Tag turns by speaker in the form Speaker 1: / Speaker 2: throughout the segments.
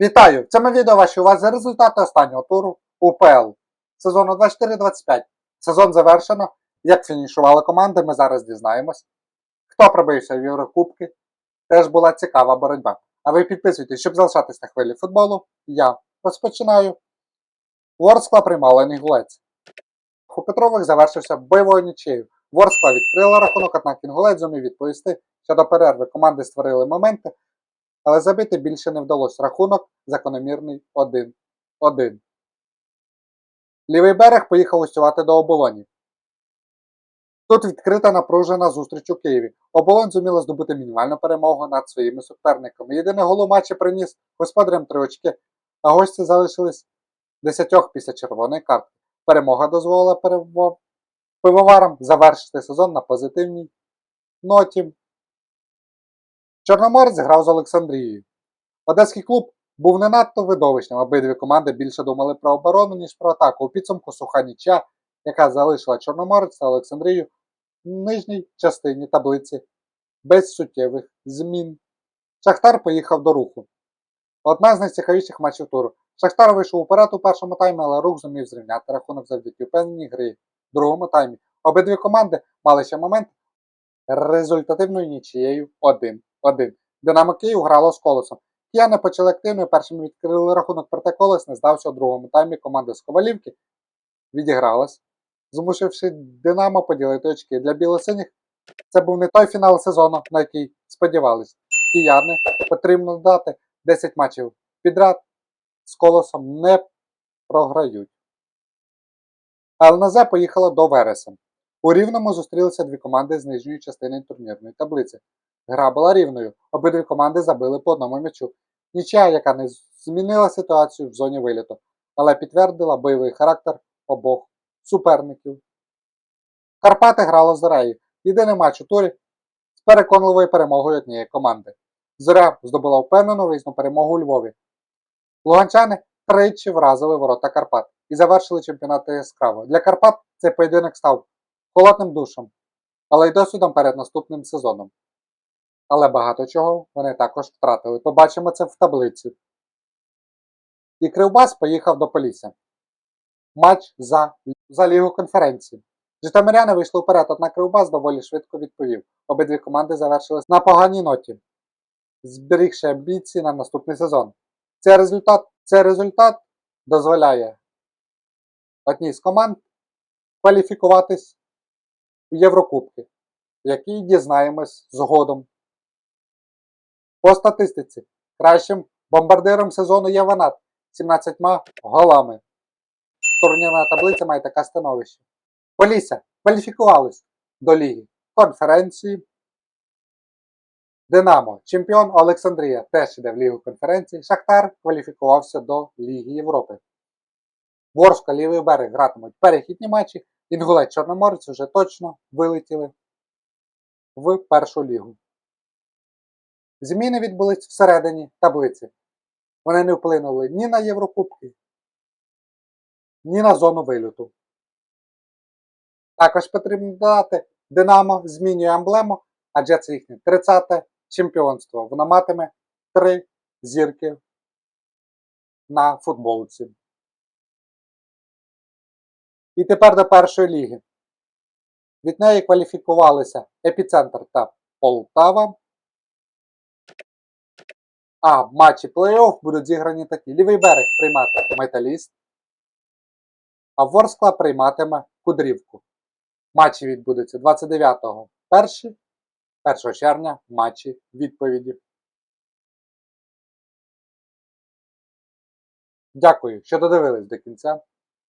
Speaker 1: Вітаю! В цьому відео ваші увазі результати останнього туру УПЛ сезону 24-25. Сезон завершено. Як фінішували команди, ми зараз дізнаємось. Хто пробився в Єврокубки? Теж була цікава боротьба. А ви підписуйтесь, щоб залишатись на хвилі футболу. Я розпочинаю. Ворскла приймала Інгулець. У Петрових завершився бойовою нічею. Ворскла відкрила рахунок, однак Інгулець зумів відповісти, що до перерви команди створили моменти, але забити більше не вдалося. Рахунок закономірний 1-1. Лівий берег поїхав гостювати до оболоні. Тут відкрита напружена зустріч у Києві. Оболонь зуміла здобути мінімальну перемогу над своїми суперниками. Єдиний гол матчі приніс господарям три очки, а гості залишились десятьох після червоної картки. Перемога дозволила пивоварам завершити сезон на позитивній ноті. Чорноморець грав з Олександрією. Одеський клуб був не надто видовищним, обидві команди більше думали про оборону, ніж про атаку. У підсумку суха нічя, яка залишила Чорноморець та Олександрію в нижній частині таблиці без суттєвих змін. Шахтар поїхав до руху. Одна з найцікавіших матчів туру. Шахтар вийшов уперед у першому таймі, але рух зумів зрівняти рахунок завдяки впевненій грі в другому таймі. Обидві команди мали ще момент результативною нічією 1-1. Динамо Київ грало з колесом. Кияни почали активно першими відкрили рахунок, проте колес не здався у другому таймі. Команда з Ковалівки відігралась, змусивши Динамо поділити очки. Для білосиніх це був не той фінал сезону, на який сподівались. Кияни потрібно дати 10 матчів підряд з колосом не програють. ЛНЗ поїхала до Вереса. У Рівному зустрілися дві команди з нижньої частини турнірної таблиці. Гра була рівною. Обидві команди забили по одному м'ячу. Нічия, яка не змінила ситуацію в зоні виліту, але підтвердила бойовий характер обох суперників. Карпати грало з Зорею. Єдиний матч у турі з переконливою перемогою однієї команди. Зоря здобула впевнену виїзну перемогу у Львові. Луганчани тричі вразили ворота Карпат і завершили чемпіонат яскраво. Для Карпат цей поєдинок став холодним душем, але й досвідом перед наступним сезоном. Але багато чого вони також втратили. Побачимо це в таблиці. І Кривбас поїхав до Полісся. Матч за, за Лігу конференції. Житомиряни вийшли вперед, однак Кривбас доволі швидко відповів. Обидві команди завершились на поганій ноті, зберігши амбіції на наступний сезон. Цей результат, цей результат дозволяє одній з команд кваліфікуватись у Єврокубки, які дізнаємось згодом. По статистиці, кращим бомбардиром сезону є Ванат 17 голами. Турнірна таблиця має таке становище. Полісся кваліфікувались до Ліги конференції. Динамо, чемпіон Олександрія теж йде в Лігу конференції. Шахтар кваліфікувався до Ліги Європи. Ворска, лівий берег гратимуть перехідні матчі. Інгулець Чорноморець вже точно вилетіли в першу лігу. Зміни відбулись всередині таблиці. Вони не вплинули ні на Єврокубки, ні на зону вильоту. Також потрібно додати, Динамо змінює емблему, адже це їхнє 30-те чемпіонство. Воно матиме три зірки на футболці. І тепер до першої ліги. Від неї кваліфікувалися Епіцентр та Полтава. А матчі плей-офф будуть зіграні такі. Лівий берег прийматиме Металіст, а Ворскла прийматиме Кудрівку. Матчі відбудуться 29-го перші, 1 червня матчі відповіді. Дякую, що додивились до кінця.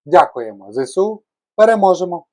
Speaker 1: Дякуємо ЗСУ. Переможемо!